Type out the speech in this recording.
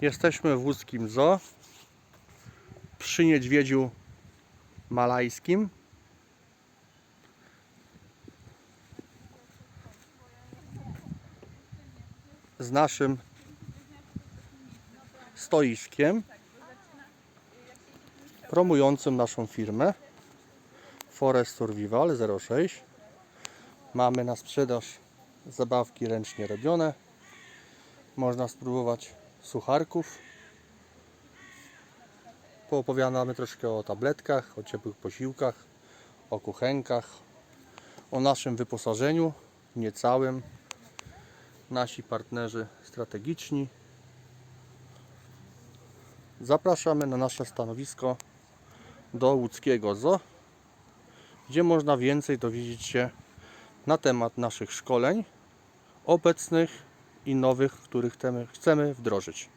Jesteśmy w łódzkim zoo przy niedźwiedziu malajskim. Z naszym stoiskiem promującym naszą firmę Forest Survival 06. Mamy na sprzedaż zabawki ręcznie robione. Można spróbować sucharków. Poopowiadamy troszkę o tabletkach, o ciepłych posiłkach, o kuchenkach, o naszym wyposażeniu niecałym. Nasi partnerzy strategiczni. Zapraszamy na nasze stanowisko do łódzkiego zoo, gdzie można więcej dowiedzieć się na temat naszych szkoleń obecnych i nowych, których chcemy, wdrożyć.